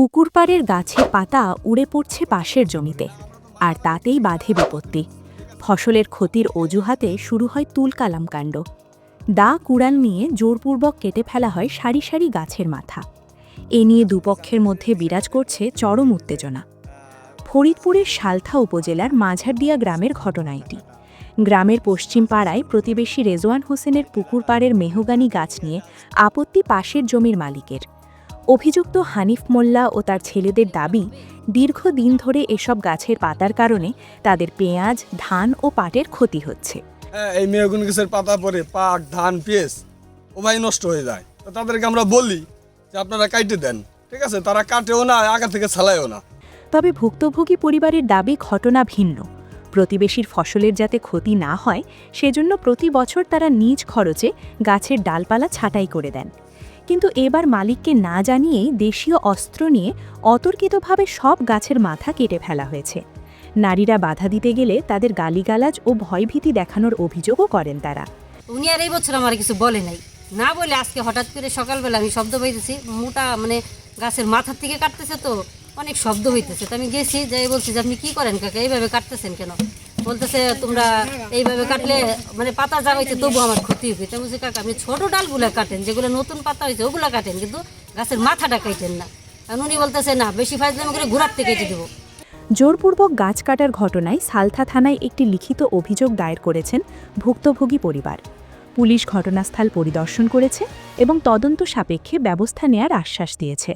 পুকুর পাড়ের গাছের পাতা উড়ে পড়ছে পাশের জমিতে, আর তাতেই বাধে বিপত্তি। ফসলের ক্ষতির অজুহাতে শুরু হয় তুলকালাম কাণ্ড। দা কুড়াল নিয়ে জোরপূর্বক কেটে ফেলা হয় সারি সারি গাছের মাথা। এ নিয়ে দুপক্ষের মধ্যে বিরাজ করছে চরম উত্তেজনা। ফরিদপুরের সালথা উপজেলার মাঝারদিয়া গ্রামের ঘটনা এটি। গ্রামের পশ্চিম পাড়ায় প্রতিবেশী রেজওয়ান হোসেনের পুকুর পাড়ের মেহগানি গাছ নিয়ে আপত্তি পাশের জমির মালিকের। অভিযুক্ত হানিফ মোল্লা ও তার ছেলেদের দাবি দীর্ঘদিন ধরে এসব গাছের পাতার কারণে তাদের পেঁয়াজ ধান ও পাটের ক্ষতি হচ্ছে। হ্যাঁ এই মেহগুন গাছের পাতা পরে পাক ধান পেঁয়াজ ও নষ্ট হয়ে যায়। তো তাদেরকে আমরা বলি যে আপনারা কাইটে দেন ঠিক আছে? তারা কাটেও না আগা থেকে ছালায়ও না। তবে ভুক্তভোগী পরিবারের দাবি ঘটনা ভিন্ন। প্রতিবেশীর ফসলের যাতে ক্ষতি না হয় সেজন্য প্রতি বছর তারা নিজ খরচে গাছের ডালপালা ছাঁটাই করে দেন। কিন্তু এবার মালিককে না জানিয়েই দেশীয় অস্ত্র নিয়ে অতর্কিতভাবে সব গাছের মাথা কেটে ফেলা হয়েছে। নারীরা বাধা দিতে গেলে তাদের গালিগালাজ ও ভয়ভীতি দেখানোর অভিযোগও করেন তারা। উনি আর এই বছর আমার কিছু বলে নাই। না বলে আজকে হঠাৎ করে সকালবেলা আমি শব্দ পাইতেছি, মোটা মানে গাছের মাথার থেকে কাটতেছে তো, অনেক শব্দ হইতেছে। তো আমি গেছি, যাই বলছি যে আপনি কি করেন কাকা? এইভাবে কাটতেছেন কেন? বলতেছে, তোমরা এইভাবে কাটলে মানে পাতা যা হয়েছে তবু আমার ক্ষতি তো আমি বলছি, কাকা, আপনি ছোটো ডালগুলো কাটেন, যেগুলো নতুন পাতা হয়েছে, ওগুলো কাটেন, কিন্তু গাছের মাথাটা কাটেন না। কারণ উনি বলতেছে, না, বেশি ফাইজলামি করে ঘোরাতে কেটে দেবো। জোরপূর্বক গাছ কাটার ঘটনায় সালথা থানায় একটি লিখিত অভিযোগ দায়ের করেছেন ভুক্তভোগী পরিবার। পুলিশ ঘটনাস্থল পরিদর্শন করেছে এবং তদন্ত সাপেক্ষে ব্যবস্থা নেয়ার আশ্বাস দিয়েছে।